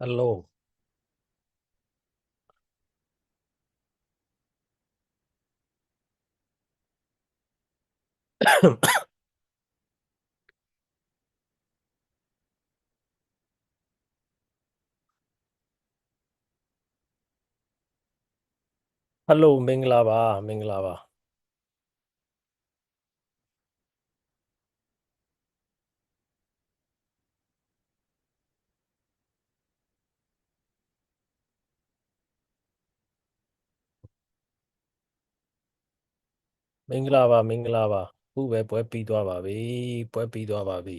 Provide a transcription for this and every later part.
ဟယ်လိုဟယ်လိုမင်္ဂလာပါမင်္ဂလာပါ မင်္ဂလာပါမင်္ဂလာပါခုပဲပွဲပြီးသွားပါပြီပွဲပြီးသွားပါပြီ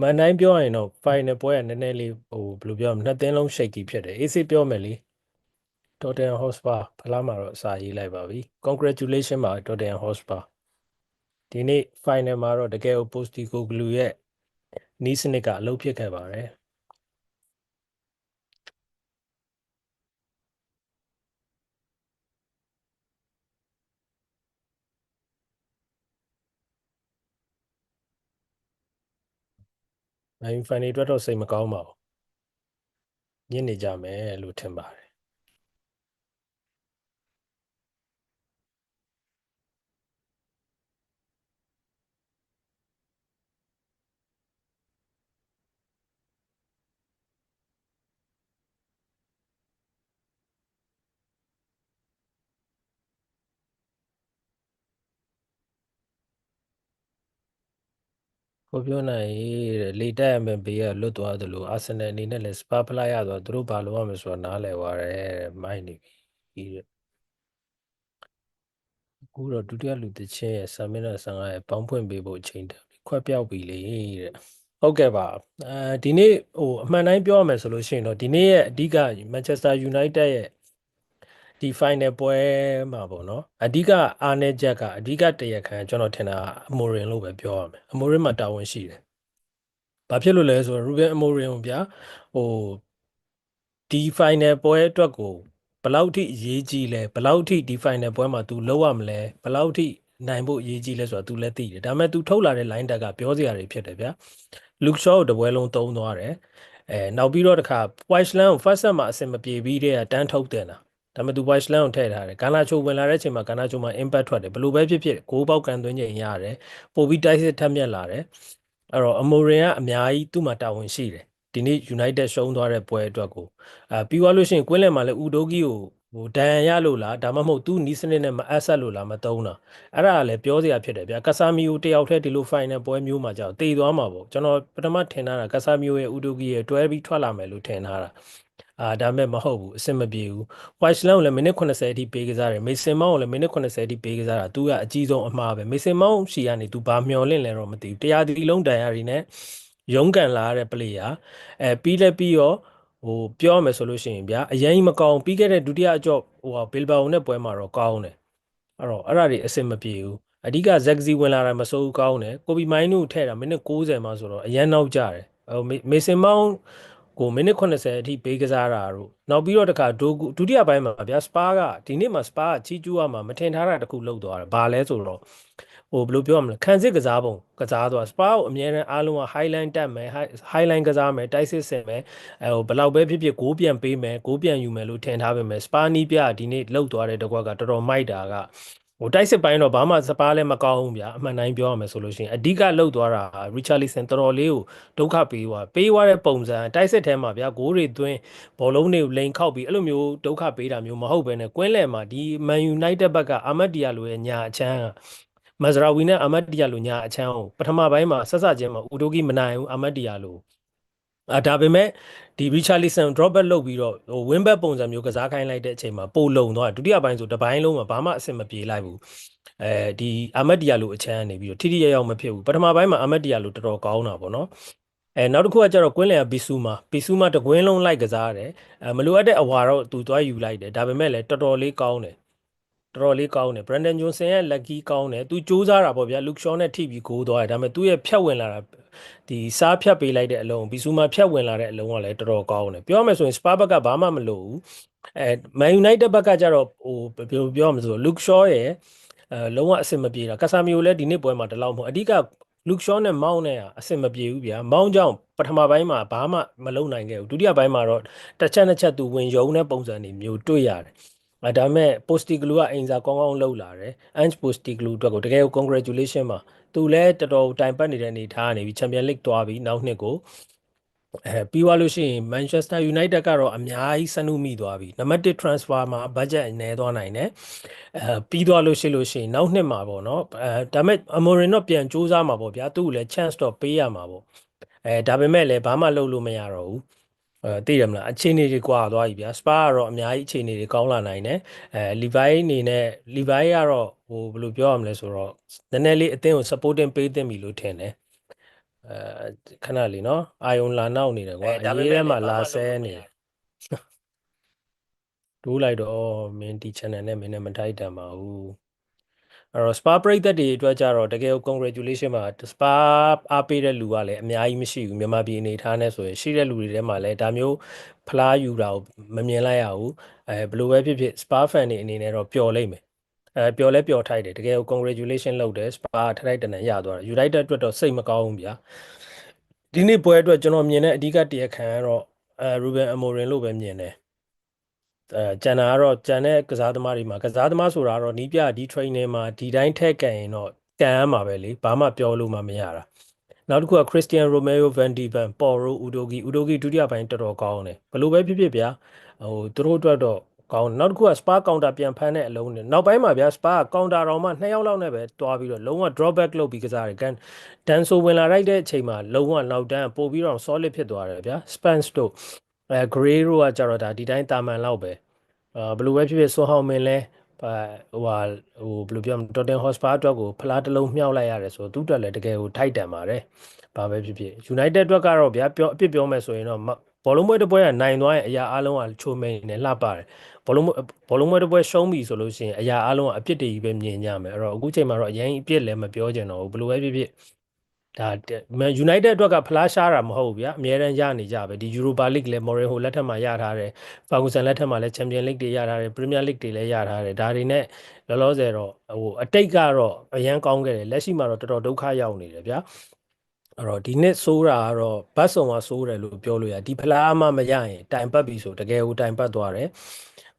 မန်တိုင်းပြောရင်တော့ final ပွဲကနည်းနည်းလေးဟိုဘယ်လိုပြောမလဲနှစ်သင်းလုံး shaky ဖြစ်တယ် AC ပြောမယ်လေ Tottenham Hotspur ဖလားမှာတော့အစာရေးလိုက်ပါပြီ congratulation ပါ Tottenham Hotspur ဒီနေ့ final မှာတော့တကယ်ကို Postecoglou ရဲ့နီးစနစ်ကအလုပ်ဖြစ်ခဲ့ပါတယ် နိုင်ဖိုင်နေအတွက်တော့စိတ်မကောင်းပါဘူးညစ်နေကြမယ်လို့ထင်ပါတယ် ကိုပြောနိုင်တဲ့လေတက်ရမယ်ဘေးကလွတ်သွားသလိုအာဆင်နယ်အနေနဲ့လည်းစပါဖလိုက်ရတော့သူတို့ဘာလုပ်ရမလဲဆိုတာနားလည်သွားတယ်မိုက်နေပြီတဲ့အခုတော့ဒုတိယလူတစ်ချင်းရဲ့10မိနစ်15ရဲ့ပေါင်းဖွင့်ပေးဖို့အချိန်တန်ပြီခွက်ပြောက်ပြီလေတဲ့ဟုတ်ကဲ့ပါအဲဒီနေ့ဟိုအမှန်တိုင်းပြောရမယ်ဆိုလို့ရှိရင်တော့ဒီနေ့ရဲ့အဓိက Manchester United ရဲ့ ဒီ final ပွဲမှာပေါ့နော်အဓိကအားနည်းချက်ကအဓိကတရခံကျွန်တော်ထင်တာအမိုရင်လို့ပဲပြောရမယ်အမိုရင်မှာတာဝန်ရှိတယ်ဘာဖြစ်လို့လဲဆိုတော့ Ruben Amorim ကိုဗျာဟိုဒီ final ပွဲအတွက်ကိုဘယ်လောက်ထိအရေးကြီးလဲဘယ်လောက်ထိဒီ final ပွဲမှာ तू လောက်ရမလဲဘယ်လောက်ထိနိုင်ဖို့အရေးကြီးလဲဆိုတာ तू လည်းသိတယ်ဒါပေမဲ့ तू ထုတ်လာတဲ့ line တက်ကပြောစရာတွေဖြစ်တယ်ဗျာ Luke Shaw ကိုတပွဲလုံးသုံးသွားတယ်အဲနောက်ပြီးတော့တခါ Whiteland ကို first set မှာအဆင်မပြေပြီးတဲ့တန်းထုတ်တင်တာ ဒါပေမဲ့ तू Whiteland ကိုထည့်ထားတယ်ဂန္နာချိုဝင်လာတဲ့အချိန်မှာဂန္နာချိုမှာ impact ထွက်တယ်ဘယ်လိုပဲဖြစ်ဖြစ်ဂိုးပေါက်ကန်သွင်းချိန်ရတယ်ပို့ပြီးတိုက်စစ်ထက်မြက်လာတယ်အဲ့တော့အမိုရင်ကအများကြီးသူ့မှာတာဝန်ရှိတယ်ဒီနေ့ United ရှုံးသွားတဲ့ပွဲအတွက်ကိုအာပြီးသွားလို့ရှိရင်ကွင်းလယ်မှာလည်းဦးဒိုဂီကိုဟိုဒဏ်ရာရလို့လားဒါမှမဟုတ်သူ့နီးစနစ်နဲ့မအပ်ဆက်လို့လားမတုံးတာအဲ့ဒါကလည်းပြောစရာဖြစ်တယ်ဗျာကဆာမီယိုတယောက်တည်းဒီလို final ပွဲမျိုးမှာကြောက်တည်သွားမှာပေါ့ကျွန်တော်ပထမထင်ထားတာကဆာမီယိုရဲ့ဦးဒိုဂီရဲ့တွဲပြီးထွက်လာမယ်လို့ထင်ထားတာ အာဒါမဲ့မဟုတ်ဘူးအဆင်မပြေဘူး Whiteland ကိုလည်းမိနစ်80အထိပေးကစားတယ်မေဆင်မောင်းကိုလည်းမိနစ်80အထိပေးကစားတာသူကအကြီးဆုံးအမှားပဲမေဆင်မောင်းရှီကနေသူဘာမျောလင့်လဲတော့မသိဘူးတရားဒီလုံးတန်ရည်နဲ့ရုံးကန်လာတဲ့ player အဲပြီးလဲပြီးရောဟိုပြောရမယ်ဆိုလို့ရှိရင်ဗျာအရင်ကြီးမကောင်းပြီးခဲ့တဲ့ဒုတိယအကြော့ဟိုဘီလ်ဘာအိုနဲ့ပွဲမှာတော့ကောင်းတယ်အဲ့တော့အဲ့ဒါတွေအဆင်မပြေဘူးအဓိကဇက်ဂစီဝင်လာတာမစိုးဘူးကောင်းတယ်ကိုဘီမိုင်းနုထည့်တာမိနစ်90မှာဆိုတော့အရန်နောက်ကြတယ်ဟိုမေဆင်မောင်း ကိုမိနစ်80အထိပေးကစားတာတို့နောက်ပြီးတော့တခါဒိုဒုတိယပိုင်းမှာဗျာစပါးကဒီနေ့မှာစပါးကချီကျူးရမှာမထင်ထားတာတခုလောက်သွားတယ်ဘာလဲဆိုတော့ဟိုဘယ်လိုပြောရမလဲခံစစ်ကစားပုံကစားသွားစပါးကိုအများနဲ့အားလုံးက highline တက်မယ် highline ကစားမယ်တိုက်စစ်ဆင်မယ်အဲဟိုဘယ်လောက်ပဲဖြစ်ဖြစ်ဂိုးပြန်ပေးမယ်ဂိုးပြန်ယူမယ်လို့ထင်ထားပေမဲ့စပါးနီးပြဒီနေ့လှုပ်သွားတဲ့တကွက်ကတော်တော်မိုက်တာက ဟိုတိုက်စစ်ပိုင်းတော့ဘာမှစပါးလည်းမကောင်းဘူးဗျာအမှန်တိုင်းပြောရမယ်ဆိုလို့ရှိရင်အဓိကလှုပ်သွားတာရီချာလီဆန်တော်တော်လေးကိုဒုက္ခပေးသွားပေးသွားတဲ့ပုံစံတိုက်စစ်ထဲမှာဗျာဂိုးတွေသွင်းဘောလုံးတွေကိုလိန်ခောက်ပြီးအဲ့လိုမျိုးဒုက္ခပေးတာမျိုးမဟုတ်ဘဲနဲ့ကွင်းလယ်မှာဒီမန်ယူနိုက်တက်ဘက်ကအာမတ်တီယာလိုရဲ့ညာအချမ်းကမဇရာဝီနဲ့အာမတ်တီယာလိုညာအချမ်းကိုပထမပိုင်းမှာဆက်စချင်းမှာဦးဒိုဂီမနိုင်ဘူးအာမတ်တီယာလို အာဒါပေမဲ့ဒီ Richarlison drop back လုပ်ပြီးတော့ဟို win back ပုံစံမျိုးကစားခိုင်းလိုက်တဲ့အချိန်မှာပိုလုံသွားဒုတိယပိုင်းဆိုတပိုင်းလုံးမှာဘာမှအဆင်မပြေလိုက်ဘူးအဲဒီအာမတ်တီယာလိုအချမ်းနေပြီးတော့ထိထိရောက်ရောက်မဖြစ်ဘူးပထမပိုင်းမှာအာမတ်တီယာလိုတော်တော်ကောင်းတာပေါ့နော်အဲနောက်တစ်ခုကကျတော့ကွင်းလယ်ကဘီဆူမာဘီဆူမာတကွင်းလုံးလိုက်ကစားတယ်အဲမလိုအပ်တဲ့အဝါတော့သူသွားယူလိုက်တယ်ဒါပေမဲ့လည်းတော်တော်လေးကောင်းတယ် တော်တော်လေးကောင်းတယ် Brandon Johnson ရဲ့ lucky ကောင်းတယ်သူစူးစမ်းတာပေါ့ဗျာ Luke Shaw နဲ့ထိပြီးဂိုးသွားတယ်ဒါပေမဲ့သူ့ရဲ့ဖြတ်ဝင်လာတာဒီစားဖြတ်ပေးလိုက်တဲ့အလုံးဘီဆူမာဖြတ်ဝင်လာတဲ့အလုံးကလည်းတော်တော်ကောင်းတယ်ပြောရမယ်ဆိုရင် Spa ဘက်ကဘာမှမလုပ်ဘူးအဲ Man United ဘက်ကကျတော့ဟိုဘယ်လိုပြောရမလဲဆို Luke Shaw ရဲ့အဲလုံးဝအဆင်မပြေတာကာဆာမီယိုလည်းဒီနေ့ပွဲမှာတလောက်မဟုတ်အဓိကလူရှောနဲ့မောင်းနဲ့ကအဆင်မပြေဘူးဗျာမောင်းကြောင့်ပထမပိုင်းမှာဘာမှမလုပ်နိုင်ခဲ့ဘူးဒုတိယပိုင်းမှာတော့တစ်ချက်နှစ်ချက်သူဝင်ယုံတဲ့ပုံစံတွေမျိုးတွေ့ရတယ် အဲဒါပေမဲ့ Postecoglou ကအင်စာကောင်းကောင်းလှုပ်လာတယ် Ange Postecoglou အတွက်ကိုတကယ်ကို congratulation ပါသူလည်းတော်တော်တိုင်ပတ်နေတဲ့အနေထားကနေပြီး Champion League တွားပြီးနောက်နှစ်ကိုအဲပြီးသွားလို့ရှိရင် Manchester United ကတော့အများကြီးစနုမိသွားပြီနံပါတ်1 transfer မှာ budget နည်းသွားနိုင်တယ်အဲပြီးသွားလို့ရှိလို့ရှိရင်နောက်နှစ်မှာပေါ့နော်အဲဒါပေမဲ့ Amorim တော့ပြန်စူးစမ်းမှာပေါ့ဗျာသူ့ကိုလည်း chance တော့ပေးရမှာပေါ့အဲဒါပေမဲ့လည်းဘာမှလုပ်လို့မရတော့ဘူး အဲသိတယ်မလားအခြေအနေတွေကွာသွားပြီဗျာစပါကတော့အများကြီးအခြေအနေတွေကောင်းလာနိုင်တယ်အဲလီဗိုင်းအနေနဲ့လီဗိုင်းကတော့ဟိုဘယ်လိုပြောရမလဲဆိုတော့နည်းနည်းလေးအသင်းကို supporting ပေးသင့်ပြီလို့ထင်တယ်အဲခဏလေးနော်အာယုံလာနောက်နေတယ်ကွာအဲဒါအပေရေးမဲ့ထဲမှာလည်းဘာလာမှဆဲလုပ်လို့မနေရတယ်တိုးလိုက်တော့မင်းဒီ channel နဲ့မင်းနဲ့မထိုက်တန်ပါဘူး အဲ့တော့ spa ပရိသတ်တွေအတွက်ကြတော့တကယ်ကို congratulation ပါ spa အားပေးတဲ့လူကလည်းအများကြီးမရှိဘူးမြန်မာပြည်အနေထားနဲ့ဆိုရင်ရှိတဲ့လူတွေထဲမှာလည်းဒါမျိုးဖလားယူတာကိုမမြင်လိုက်ရဘူးအဲဘယ်လိုပဲဖြစ်ဖြစ် spa fan တွေအနေနဲ့တော့ပျော်လိမ့်မယ်အဲပျော်လဲပျော်ထိုက်တယ်တကယ်ကို congratulation လုပ်တယ် spa ထိုက်ထိုက်တန်တန်ရသွားတယ် United အတွက်တော့စိတ်မကောင်းဘူးဗျာဒီနေ့ပွဲအတွက်ကျွန်တော်မြင်တဲ့အဓိကတရားခံကတော့အဲ Ruben Amorim လို့ပဲမြင်တယ် အဲကျန်တာကတော့ကျန်တဲ့ကစားသမားတွေမှာကစားသမားဆိုတာကတော့နီးပြဒီ training မှာဒီတိုင်းထက်ကန်ရင်တော့ကန်ရမှာပဲလေဘာမှပြောလို့မှမရတာနောက်တစ်ခုက Christian Romeo Van de Ven Porro Udogi Udogi ဒုတိယပိုင်းတော်တော်ကောင်းတယ်ဘလို့ပဲဖြစ်ဖြစ်ဗျာဟိုသူတို့အတွက်တော့ကောင်းနောက်တစ်ခုက Spa counter ပြန်ဖမ်းတဲ့အလုံးနဲ့နောက်ပိုင်းမှာဗျာ Spa counter တော့မှ2ယောက်လောက်နဲ့ပဲတွားပြီးတော့လုံးဝ drawback လုပ်ပြီးကစားတယ်ကန်ဒန်ဆိုဝင်လာလိုက်တဲ့အချိန်မှာလုံးဝနောက်တန်းပို့ပြီးတော့ solid ဖြစ်သွားတယ်ဗျာ Spence တို့ အဲ Gray တို့ကကြတော့ဒါဒီတိုင်းတာမန်လောက်ပဲအာဘယ်လိုပဲဖြစ်ဖြစ်ဆွန်ဟောင်းမင်းလဲပါဟိုဟာဟိုဘယ်လိုပြောမလဲတော်တင်ဟော့စပါအတွက်ကိုဖလားတစ်လုံးမြှောက်လိုက်ရတယ်ဆိုတော့သူ့အတွက်လည်းတကယ်ကိုထိုက်တန်ပါတယ်ဘာပဲဖြစ်ဖြစ် United အတွက်ကတော့ဗျာပြောအပြစ်ပြောမယ်ဆိုရင်တော့မဘောလုံးပွဲတစ်ပွဲကနိုင်သွားရင်အရာအလုံးကချိုးမိန်နေလှပတယ်ဘောလုံးပွဲဘောလုံးပွဲတစ်ပွဲရှုံးပြီဆိုလို့ရှိရင်အရာအလုံးကအပြစ်တွေကြီးပဲမြင်ကြမယ်အဲ့တော့အခုချိန်မှာတော့အရင်အပြစ်လည်းမပြောချင်တော့ဘူးဘယ်လိုပဲဖြစ်ဖြစ် ဒါမန် United အတွက်ကဖလားရှားတာမဟုတ်ဘူးဗျာအများတန်းရနေကြပဲဒီ Europa League လည်း Mourinho လက်ထက်မှာရထားတယ်ဖာဂူဆန်လက်ထက်မှာလည်းချန်ပီယံလိဂ်တွေရထားတယ်ပရီးမီးယားလိဂ်တွေလည်းရထားတယ်ဒါတွေနဲ့လောလောဆယ်တော့ဟိုအတိတ်ကတော့အရန်ကောင်းခဲ့တယ်လက်ရှိမှာတော့တော်တော်ဒုက္ခရောက်နေတယ်ဗျာအဲ့တော့ဒီနှစ်ဆိုးတာကတော့ဘတ်စုံကဆိုးတယ်လို့ပြောလို့ရဒီဖလားမှမရရင်တိုင်ပတ်ပြီဆိုတကယ်ကိုတိုင်ပတ်သွားတယ်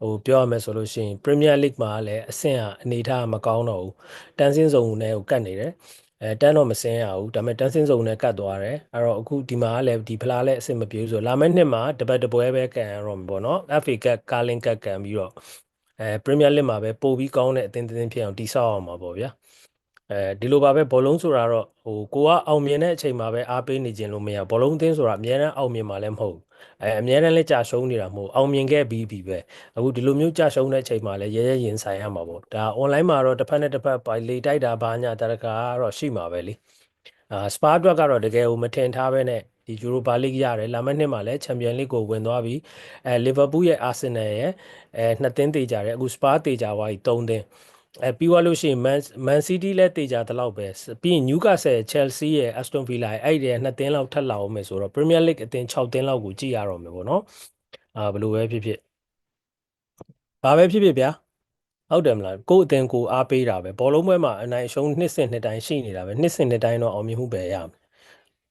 ဟိုပြောရမယ်ဆိုလို့ရှိရင်ပရီးမီးယားလိဂ်မှာလည်းအဆင့်ကအနေထားမကောင်းတော့ဘူးတန်းစင်းစုံနဲ့ကိုကတ်နေတယ် အဲတန်းတော့မစင်းရဘူးဒါပေမဲ့တန်းစင်းစုံနဲ့ကတ်သွားတယ်အဲ့တော့အခုဒီမှာကလည်းဒီဖလားလည်းအဆင်မပြေဘူးဆိုလာမယ့်နှစ်မှာတပတ်တပွဲပဲကန်ရတော့မှာပေါ့နော် FA Cup ကာလင်ကတ်ကန်ပြီးတော့အဲပရီးမီးယားလိမှာပဲပို့ပြီးကောင်းတဲ့အသင်းတစ်သင်းဖြစ်အောင်တည်ဆောက်အောင်ပါပေါ့ဗျာအဲဒီလိုပါပဲဘောလုံးဆိုတာတော့ဟိုကိုကအောင်မြင်တဲ့အချိန်မှာပဲအားပေးနေခြင်းလို့မရဘောလုံးအသင်းဆိုတာအများအားအောင်မြင်မှာလည်းမဟုတ်ဘူး အဲအများအားလည်းကြာရှုံးနေတာမဟုတ်အောင်မြင်ခဲ့ပြီးပြီပဲအခုဒီလိုမျိုးကြာရှုံးတဲ့အချိန်မှာလည်းရဲရဲရင်ဆိုင်ရမှာပေါ့ဒါ online မှာတော့တစ်ဖက်နဲ့တစ်ဖက်ပိုင်လေတိုက်တာဘာညာတရကာကတော့ရှိမှာပဲလေအာစပါအတွက်ကတော့တကယ်ကိုမထင်ထားပဲနဲ့ဒီယူရိုပါလိဂ်ရတယ်လာမယ့်နှစ်မှာလည်းချန်ပီယံလိဂ်ကိုဝင်သွားပြီအဲလီဗာပူးရဲ့အာဆင်နယ်ရဲ့အဲနှစ်သင်းတေကြတယ်အခုစပါတေကြသွားပြီ၃သင်း အဲပြီးသွားလို့ရှိရင်မန်မန်စီးတီးလည်းတေကြတလောက်ပဲပြီးရင်နျူကာဆယ်ချယ်ဆီရဲ့အက်စတွန်ဗီလာရဲ့အဲ့ဒီနှစ်သင်းလောက်ထပ်လာအောင်မယ်ဆိုတော့ပရီးမီးယားလိဂ်အသင်း6သင်းလောက်ကိုကြည့်ရတော့မယ်ပေါ့နော်အာဘယ်လိုပဲဖြစ်ဖြစ်ဘာပဲဖြစ်ဖြစ်ဗျာဟုတ်တယ်မလားကိုယ့်အသင်းကိုအားပေးတာပဲဘောလုံးပွဲမှာအနိုင်အရှုံးနှစ်စင်နှစ်တိုင်းရှိနေတာပဲနှစ်စင်နှစ်တိုင်းတော့အောင်မြင်မှုပဲရမယ်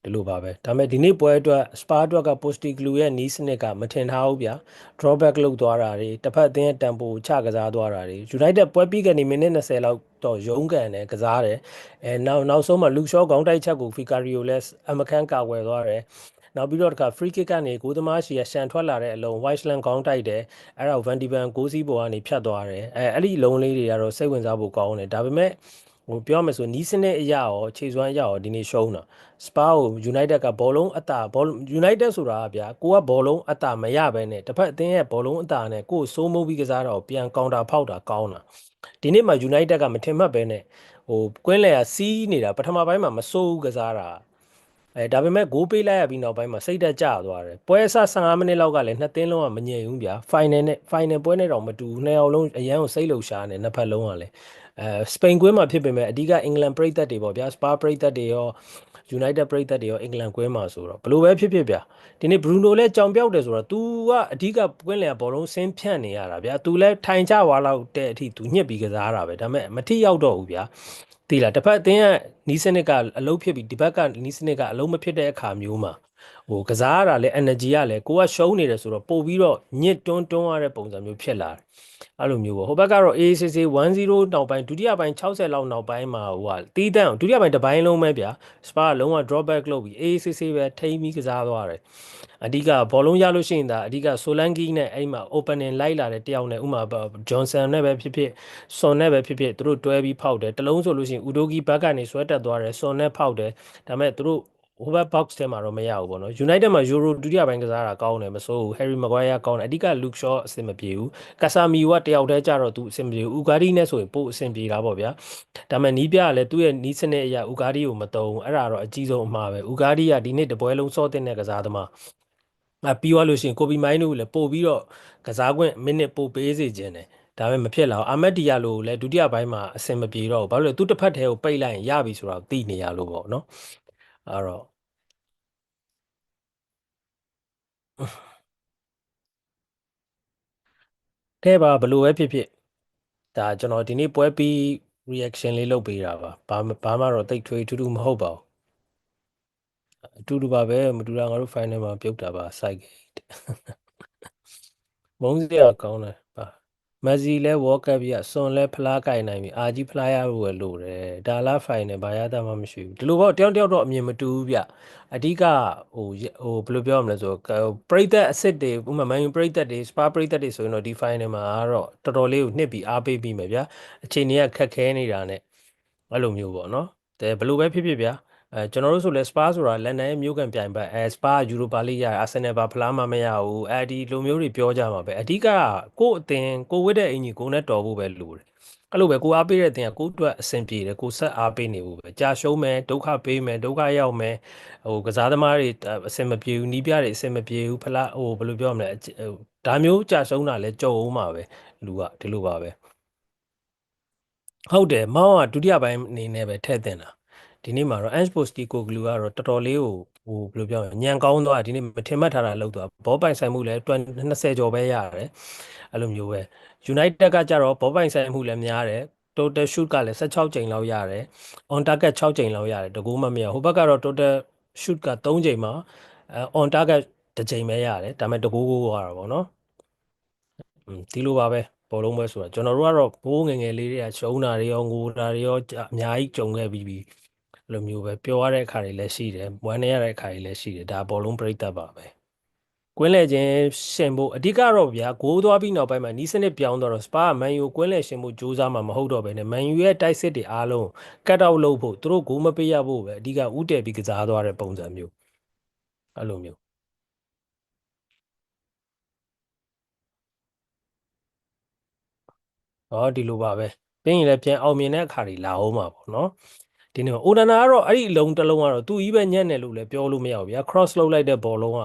ဒီလိုပါပဲဒါပေမဲ့ဒီနေ့ပွဲအတွက်စပါအတွက်က Postecoglou ရဲ့နီးစနစ်ကမထင်ထားဘူးဗျာ drawback လုပ်သွားတာတွေတစ်ဖက်အသင်းရဲ့တန်ဖိုချကစားသွားတာတွေ United ပွဲပြီးကနေမိနစ်20လောက်တော့ရုန်းကန်တယ်ကစားတယ်အဲနောက်နောက်ဆုံးမှာ Luke Shaw ခေါင်းတိုက်ချက်ကို Ficario လည်းအမခန်းကာကွယ်သွားတယ်နောက်ပြီးတော့တခါ free kick ကနေကိုသမားရှီကရှန်ထွက်လာတဲ့အလုံး Whiteland ခေါင်းတိုက်တယ်အဲ့ဒါကို Van de Ven ကိုစီးပေါ်ကနေဖြတ်သွားတယ်အဲအဲ့ဒီလုံးလေးတွေကတော့စိတ်ဝင်စားဖို့ကောင်းတယ်ဒါပေမဲ့ ဟိုပြောမယ်ဆိုနီးစနစ်အရာရောခြေစွမ်းအရာရောဒီနေ့ရှုံးတာစပါကို United ကဘောလုံးအတာဘော United ဆိုတာကဗျာကိုကဘောလုံးအတာမရဘဲနဲ့တစ်ဖက်အသင်းရဲ့ဘောလုံးအတာနဲ့ကိုယ်စိုးမိုးပြီးကစားတာကိုပြန်ကောင်တာဖောက်တာကောင်းတာဒီနေ့မှာ United ကမထင်မှတ်ဘဲနဲ့ဟိုကွင်းလယ်ကစီးနေတာပထမပိုင်းမှာမစိုးဘူးကစားတာအဲဒါပေမဲ့ဂိုးပေးလိုက်ရပြီးနောက်ပိုင်းမှာစိတ်တက်ကြသွားတယ်ပွဲအစ15မိနစ်လောက်ကလည်းနှစ်သင်းလုံးကမငြိမ်ဘူးဗျာ final နဲ့ final ပွဲနဲ့တော့မတူဘူးနှစ်ယောက်လုံးအရန်ကိုစိတ်လှုပ်ရှားနေနှစ်ဖက်လုံးကလည်း အဲစပိန်ကွင်းမှာဖြစ်ပေမဲ့အဓိကအင်္ဂလန်ပရိသတ်တွေပေါ့ဗျာစပါပရိသတ်တွေရော United ပရိသတ်တွေရောအင်္ဂလန်ကွင်းမှာဆိုတော့ဘလို့ပဲဖြစ်ဖြစ်ဗျာဒီနေ့ Bruno လည်းကြောင်ပြောက်တယ်ဆိုတော့ तू ကအဓိကကွင်းလျာဘောလုံးဆင်းဖြန့်နေရတာဗျာ तू လည်းထိုင်ချသွားလောက်တဲ့အထိ तू ညှစ်ပြီးကစားတာပဲဒါပေမဲ့မထိရောက်တော့ဘူးဗျာသိလားတစ်ဖက်အသင်းကနီးစနစ်ကအလုံးဖြစ်ပြီးဒီဘက်ကနီးစနစ်ကအလုံးမဖြစ်တဲ့အခါမျိုးမှာ ဟိုကစားရတာလဲ energy ကလည်းကိုကရှုံးနေတယ်ဆိုတော့ပို့ပြီးတော့ညစ်တွန်းတွန်းရတဲ့ပုံစံမျိုးဖြစ်လာတယ်အဲ့လိုမျိုးပေါ့ဟိုဘက်ကတော့ ACC 10နောက်ပိုင်းဒုတိယပိုင်း60လောက်နောက်ပိုင်းမှာဟိုကတီးတန့်ဒုတိယပိုင်းတစ်ပိုင်းလုံးပဲဗျာစပါလုံးဝ drop back လုပ်ပြီး ACC ပဲထိမ့်ပြီးကစားသွားတယ်အဓိကဘောလုံးရလို့ရှိရင်ဒါအဓိကဆိုလန်ကီနဲ့အဲ့မှာ opening လိုက်လာတဲ့တယောက်နဲ့ဥမာဂျွန်ဆန်နဲ့ပဲဖြစ်ဖြစ်ဆွန်နဲ့ပဲဖြစ်ဖြစ်သူတို့တွဲပြီးဖောက်တယ်တလုံးဆိုလို့ရှိရင်ဥဒိုဂီဘက်ကနေဆွဲတက်သွားတယ်ဆွန်နဲ့ဖောက်တယ်ဒါပေမဲ့သူတို့ ဟိုဘက် box ထဲမှာတော့မရဘူးပေါ့နော် United မှာ Euro ဒုတိယပိုင်းကစားတာကောင်းတယ်မစိုးဘူး Harry Maguire ကောင်းတယ်အဓိက Luke Shaw အဆင်မပြေဘူး Casemiro ကတယောက်တည်းကြတော့သူအဆင်မပြေဘူး Ugarte နဲ့ဆိုရင်ပို့အဆင်ပြေတာပေါ့ဗျာဒါပေမဲ့နီးပြကလည်းသူ့ရဲ့နီးစနစ်အရာ Ugarte ကိုမတုံဘူးအဲ့ဒါတော့အကြီးဆုံးအမှားပဲ Ugarte ကဒီနေ့တပွဲလုံးစောတင်တဲ့ကစားသမားအပြီးသွားလို့ရှိရင်ကိုပီမိုင်းတို့လည်းပို့ပြီးတော့ကစားခွင့်မိနစ်ပို့ပေးစေခြင်းတယ်ဒါပေမဲ့မဖြစ်လာဘူးအာမက်ဒီယာလိုလည်းဒုတိယပိုင်းမှာအဆင်မပြေတော့ဘူးဘာလို့လဲသူတစ်ဖက်တည်းကိုပိတ်လိုက်ရင်ရပြီဆိုတော့သိနေရလို့ပေါ့နော် အဲ့တော့တဲ့ပါဘလို့ပဲဖြစ်ဖြစ်ဒါကျွန်တော်ဒီနေ့ပွဲပြီး reaction လေးလုပ်ပေးတာပါဘာမှဘာမှတော့တိတ်ထွေးထူးထူးမဟုတ်ပါဘူးအတူတူပါပဲမတူတာငါတို့ final မှာပြုတ်တာပါ site gate မုန်းစရာကောင်းတယ်ပါ မက်ဆီလဲဝေါ်ကပ်ပြဆွန်လဲဖလားကင်နိုင်ပြီအာကြီးဖလားရဖို့လို့တယ်ဒါလား final ဘာရတာမှမရှိဘူးဒီလိုပေါ့တယောက်တယောက်တော့အမြင်မတူဘူးဗျအဓိကဟိုဟိုဘယ်လိုပြောရမလဲဆိုတော့ပရိသတ်အစ်စ်တွေဥမာမန်ယူပရိသတ်တွေစပါပရိသတ်တွေဆိုရင်တော့ဒီ final မှာတော့တော်တော်လေးကိုနှစ်ပြီးအားပေးပြီးမယ်ဗျာအချိန်ကြီးကခက်ခဲနေတာနဲ့အဲ့လိုမျိုးပေါ့နော်တဲ့ဘယ်လိုပဲဖြစ်ဖြစ်ဗျာ အဲကျွန်တော်တို့ဆိုလဲစပါဆိုတာလန်ဒန်ရဲ့မြို့ကန်ပြိုင်ဘက်အဲစပါယူရိုပါလိရအာဆင်နယ်ဘာဖလားမမရဘူးအဲဒီလိုမျိုးတွေပြောကြမှာပဲအဓိကကို့အသင်ကိုဝစ်တဲ့အင်ကြီးကိုနဲ့တော်ဖို့ပဲလိုတယ်အဲ့လိုပဲကိုအားပေးတဲ့အသင်ကကို့အတွက်အဆင်ပြေတယ်ကိုဆက်အားပေးနေဖို့ပဲကြာရှုံးမယ်ဒုက္ခပေးမယ်ဒုက္ခရောက်မယ်ဟိုကစားသမားတွေအဆင်မပြေဘူးနီးပြတွေအဆင်မပြေဘူးဖလားဟိုဘယ်လိုပြောမလဲဒါမျိုးကြာရှုံးတာလဲကြုံအောင်မှာပဲလူကဒီလိုပါပဲဟုတ်တယ်မောင်းကဒုတိယပိုင်းအနေနဲ့ပဲထည့်တင်တာ ဒီနေ့မှာတော့ Ange Postecoglou ကတော့တော်တော်လေးကိုဟိုဘယ်လိုပြောရညံကောင်းသွားဒီနေ့မထင်မှတ်ထားတာလောက်သွားဘောပိုင်ဆိုင်မှုလည်း20ကျော်ပဲရတယ်အဲ့လိုမျိုးပဲ United ကကြတော့ဘောပိုင်ဆိုင်မှုလည်းများတယ် total shoot ကလည်း16ကြိမ်လောက်ရတယ် on target 6ကြိမ်လောက်ရတယ်တကူမှမရဟိုဘက်ကတော့ total shoot က3ကြိမ်မှာ on target တစ်ကြိမ်ပဲရတယ်ဒါပေမဲ့တကူကိုရတာပေါ့နော်ဒီလိုပါပဲဘောလုံးပွဲဆိုတာကျွန်တော်တို့ကတော့ဘိုးငယ်ငယ်လေးတွေကရှုံးတာတွေရောငိုတာတွေရောအများကြီးကြုံခဲ့ပြီးပြီးအဲ့ လိုမျိုးပဲပျော်ရတဲ့အခါတွေလည်းရှိတယ်ဝမ်းနည်းရတဲ့အခါတွေလည်းရှိတယ်ဒါဘောလုံးပြိတ္တပါပဲကွင်းလဲခြင်းရှင်ဖို့အဓိကတော့ဗျာဂိုးသွားပြီးနောက်ပိုင်းမှာနီးစနစ်ပြောင်းတော့စပါမန်ယူကွင်းလဲရှင်ဖို့ကြိုးစားမှာမဟုတ်တော့ဘဲနဲ့မန်ယူရဲ့တိုက်စစ်တွေအားလုံးကတ်အောက်လုပ်ဖို့သူတို့ဂိုးမပေးရဖို့ပဲအဓိကဥတည်ပြီးကစားသွားတဲ့ပုံစံမျိုးအဲ့လိုမျိုးဟောဒီလိုပါပဲပြီးရင်လည်းပြန်အောင်မြင်တဲ့အခါတွေလာအောင်ပါပေါ့နော် ဒီနေ့အိုဒနာကတော့အဲ့ဒီအလုံးတစ်လုံးကတော့သူ့ကြီးပဲညံ့တယ်လို့လည်းပြောလို့မရဘူးဗျာ cross လုပ်လိုက်တဲ့ဘောလုံးက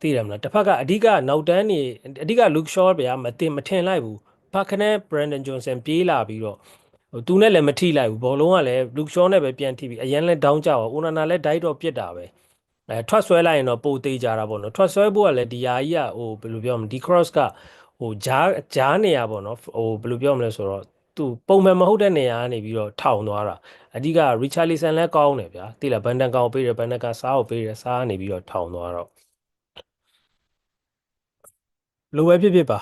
သိတယ်မလားတစ်ဖက်ကအဓိကနောက်တန်းနေအဓိက Luke Shaw ဗျာမတင်မထင်လိုက်ဘူးဖခနဲ့ Brandon Johnson ပြေးလာပြီးတော့ဟိုသူနဲ့လည်းမထိလိုက်ဘူးဘောလုံးကလည်း Luke Shaw နဲ့ပဲပြန်ထိပြီးအရန်လဲ down ကြပါအိုဒနာလည်း dive တော့ပြစ်တာပဲအဲထွက်ဆွဲလိုက်ရင်တော့ပိုသေးကြတာပေါ့နော်ထွက်ဆွဲဖို့ကလည်းဒီယာကြီးကဟိုဘယ်လိုပြောမလဲဒီ cross ကဟိုဂျားဂျားနေရပေါ့နော်ဟိုဘယ်လိုပြောမလဲဆိုတော့ သူပုံမှန်မဟုတ်တဲ့နေရာကနေပြီးတော့ထောင်သွားတာအဓိက Richarlison လည်းကောင်းတယ်ဗျာတိလာဘန်ဒန်ကောင်ပေးတယ်ဘန်ဒန်ကစားကိုပေးတယ်စားကနေပြီးတော့ထောင်သွားတော့လိုပဲဖြစ်ဖြစ်ပါ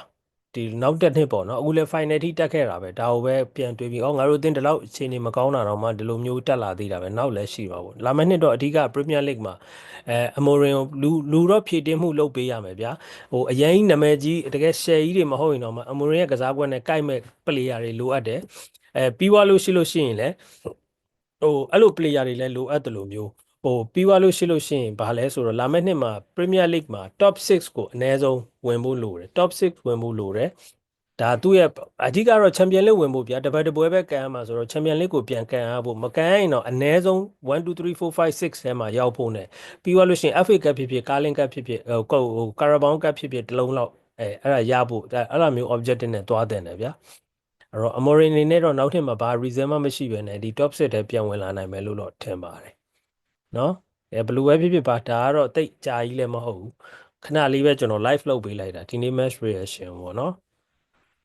ဒီနောက်တက်နှစ်ပေါ့နော်အခုလည်း final ထိတက်ခဲ့တာပဲဒါကိုပဲပြန်တွေးပြီးဩငါတို့အတင်းဒီလောက်အခြေအနေမကောင်းတာတော့မှဒီလိုမျိုးတက်လာသေးတာပဲနောက်လည်းရှိပါဘူးလာမယ့်နှစ်တော့အဓိက Premier League မှာအဲအမိုရင်လူလူတော့ဖြည့်တင်းမှုလုပ်ပေးရမယ်ဗျာဟိုအရင်နာမည်ကြီးတကယ် share ကြီးတွေမဟုတ်ရင်တော့မှအမိုရင်ရဲ့ကစားပွဲနဲ့ကိုက်မဲ့ player တွေလိုအပ်တယ်အဲပြီးွားလို့ရှိလို့ရှိရင်လည်းဟိုအဲ့လို player တွေလည်းလိုအပ်တယ်လို့မျိုး ဟိုပြီးွားလို့ရှိလို့ရှိရင်ဘာလဲဆိုတော့လာမယ့်နှစ်မှာ Premier League မှာ top 6ကိုအနည်းဆုံးဝင်ဖို့လိုတယ် top 6ဝင်ဖို့လိုတယ်ဒါသူ့ရဲ့အဓိကတော့ချန်ပီယံလိဝင်ဖို့ဗျာတပတ်တပွဲပဲကန်ရမှာဆိုတော့ချန်ပီယံလိကိုပြန်ကန်ရဖို့မကန်ရင်တော့အနည်းဆုံး1 2 3 4 5 6ထဲမှာရောက်ဖို့ ਨੇ ပြီးသွားလို့ရှိရင် FA Cup ဖြစ်ဖြစ်ကာလင်ကပ်ဖြစ်ဖြစ်ဟိုဟိုကာရာဘောင်းကပ်ဖြစ်ဖြစ်တစ်လုံးလောက်အဲအဲ့ဒါရဖို့အဲ့ဒါမျိုး objective နဲ့တွားတင်တယ်ဗျာအဲ့တော့ Amorim အနေနဲ့တော့နောက်ထပ်မှာဘာ reason မှမရှိပဲနဲ့ဒီ top 6ထဲပြန်ဝင်လာနိုင်မယ်လို့တော့ထင်ပါတယ် နော်အဲဘယ်လိုပဲဖြစ်ဖြစ်ပါဒါကတော့တိတ်ကြာကြီးလည်းမဟုတ်ဘူးခဏလေးပဲကျွန်တော် live လုပ်ပေးလိုက်တာဒီနေ့ match reaction ပေါ့နော်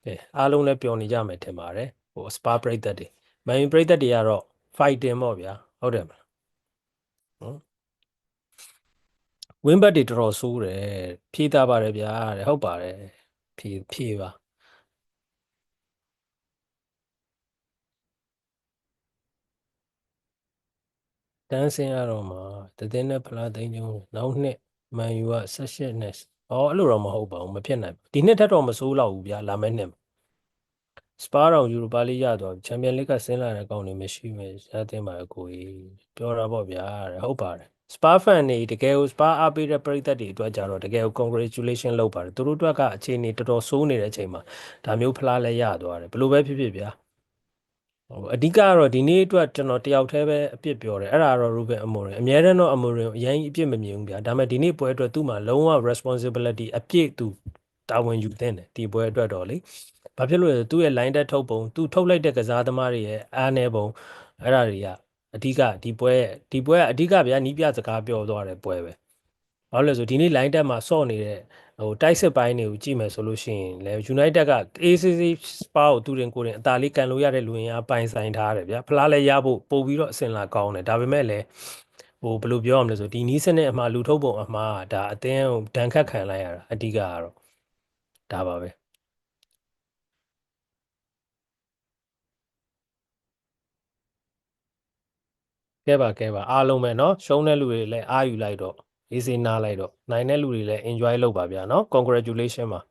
အဲအားလုံးလည်းပျော်နေကြမယ်ထင်ပါတယ်ဟို spa ပရိသတ်တွေမန်ယူပရိသတ်တွေကတော့ fighting ပေါ့ဗျာဟုတ်တယ်မလားနော် win back တွေတော်တော်ဆိုးတယ်ဖြည့်သားပါတယ်ဗျာတဲ့ဟုတ်ပါတယ်ဖြည့်ဖြည့်ပါ တန်းစင်းရတော့မှာတသိန်းနဲ့ဖလားသိန်းကျုံနောက်နှစ်မန်ယူက18နဲ့အော်အဲ့လိုတော့မဟုတ်ပါဘူးမဖြစ်နိုင်ဘူးဒီနှစ်ထက်တော့မဆိုးတော့ဘူးဗျာလာမယ့်နှစ်စပါးတော်ယူရိုပါလိရတော့ချန်ပီယံလိကဆင်းလာတဲ့ကောင်တွေမရှိမယ်ရတဲ့မှာကိုကြီးပြောတာပေါ့ဗျာတဲ့ဟုတ်ပါတယ်စပါးဖန်တွေတကယ်ကိုစပါးအားပေးတဲ့ပရိသတ်တွေအတွက်ကြတော့တကယ်ကို congratulation လုပ်ပါတယ်သူတို့အတွက်ကအခြေအနေတော်တော်ဆိုးနေတဲ့အချိန်မှာဒါမျိုးဖလားလဲရသွားတယ်ဘယ်လိုပဲဖြစ်ဖြစ်ဗျာဟို အဓိကကတော့ဒီနေ့အတွက်ကျွန်တော်တယောက်တည်းပဲအပြစ်ပြောတယ်အဲ့ဒါကတော့ Ruben Amorim အများတန်းတော့ Amorim အရင်အပြစ်မမြင်ဘူးဗျာဒါပေမဲ့ဒီနေ့ပွဲအတွက်သူ့မှာလုံးဝ responsibility အပြည့်သူတာဝန်ယူသင့်တယ်ဒီပွဲအတွက်တော့လေဘာဖြစ်လို့လဲသူ့ရဲ့ line တက်ထုတ်ပုံသူထုတ်လိုက်တဲ့ကစားသမားတွေရဲ့အားနည်းပုံအဲ့ဒါတွေကအဓိကဒီပွဲဒီပွဲကအဓိကဗျာနီးပြစကားပြောသွားတဲ့ပွဲပဲဘာလို့လဲဆိုဒီနေ့ line တက်မှာစော့နေတဲ့ ဟိုတိုက်စစ်ပိုင်းတွေကိုကြည့်မယ်ဆိုလို့ရှိရင်လေ United က ACC Spa ကိုသူတင်ကိုတင်အသာလေးကန်လို့ရတဲ့လူရင်အားပိုင်ဆိုင်ထားတယ်ဗျာဖလားလဲရဖို့ပို့ပြီးတော့အစင်လာကောင်းတယ်ဒါပေမဲ့လည်းဟိုဘယ်လိုပြောရမလဲဆိုဒီနီးစနစ်အမှားလူထုတ်ပုံအမှားဒါအတင်းဟိုဒဏ်ခတ်ခံလိုက်ရတာအဓိကကတော့ဒါပါပဲကဲပါကဲပါအားလုံးပဲเนาะရှုံးတဲ့လူတွေလည်းအားယူလိုက်တော့ ရေးစေးနားလိုက်တော့နိုင်တဲ့လူတွေလည်း enjoy လုပ်ပါဗျာနော် congratulation ပါ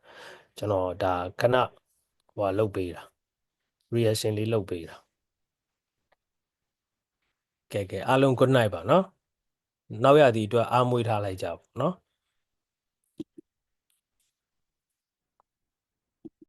ကျွန်တော်ဒါခဏဟိုလုပ်ပေးတာ reaction လေးလုပ်ပေးတာကဲကဲအားလုံး good night ပါနော်နောက်ရသည့်အတွက်အားမွေးထားလိုက်ကြပါနော်